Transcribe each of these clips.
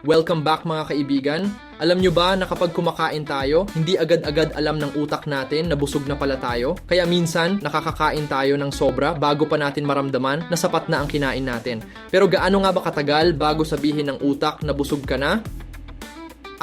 Welcome back mga kaibigan. Alam nyo ba na kapag kumakain tayo, hindi agad-agad alam ng utak natin na busog na pala tayo? Kaya minsan, nakakakain tayo ng sobra bago pa natin maramdaman na sapat na ang kinain natin. Pero gaano nga ba katagal bago sabihin ng utak na busog ka na?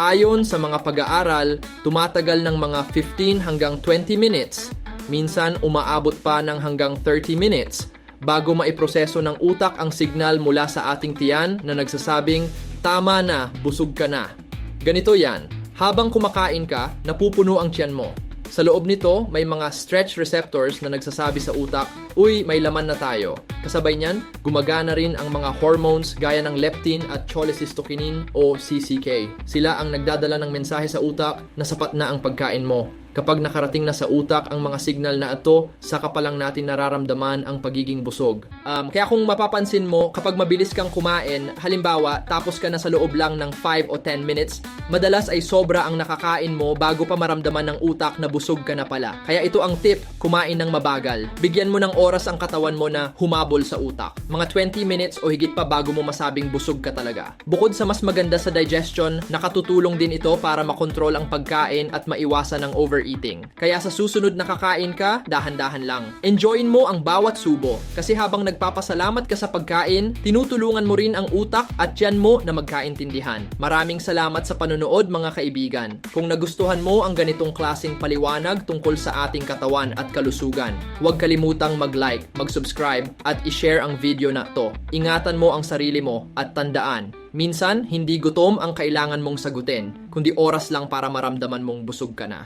Ayon sa mga pag-aaral, tumatagal ng mga 15 hanggang 20 minutes. Minsan umaabot pa ng hanggang 30 minutes bago maiproseso ng utak ang signal mula sa ating tiyan na nagsasabing, tama na, busog ka na. Ganito yan, habang kumakain ka, napupuno ang tiyan mo. Sa loob nito, may mga stretch receptors na nagsasabi sa utak, uy, may laman na tayo. Kasabay niyan, gumagana rin ang mga hormones gaya ng leptin at cholecystokinin o CCK. Sila ang nagdadala ng mensahe sa utak na sapat na ang pagkain mo. Kapag nakarating na sa utak ang mga signal na ito, saka pa lang natin nararamdaman ang pagiging busog. Um, kaya kung mapapansin mo, kapag mabilis kang kumain, halimbawa, tapos ka na sa loob lang ng 5 o 10 minutes, madalas ay sobra ang nakakain mo bago pa maramdaman ng utak na busog ka na pala. Kaya ito ang tip, kumain ng mabagal. Bigyan mo ng oras ang katawan mo na humabol sa utak. Mga 20 minutes o higit pa bago mo masabing busog ka talaga. Bukod sa mas maganda sa digestion, nakatutulong din ito para makontrol ang pagkain at maiwasan ang overeating. Kaya sa susunod na kakain ka, dahan-dahan lang. Enjoyin mo ang bawat subo kasi habang nagpapasalamat ka sa pagkain, tinutulungan mo rin ang utak at tiyan mo na magkaintindihan. Maraming salamat sa panonood mga kaibigan. Kung nagustuhan mo ang ganitong klaseng paliwanag tungkol sa ating katawan at kalusugan, huwag kalimutang mag-like, mag-subscribe at i-share ang video na to. Ingatan mo ang sarili mo at tandaan, minsan hindi gutom ang kailangan mong sagutin, kundi oras lang para maramdaman mong busog ka na.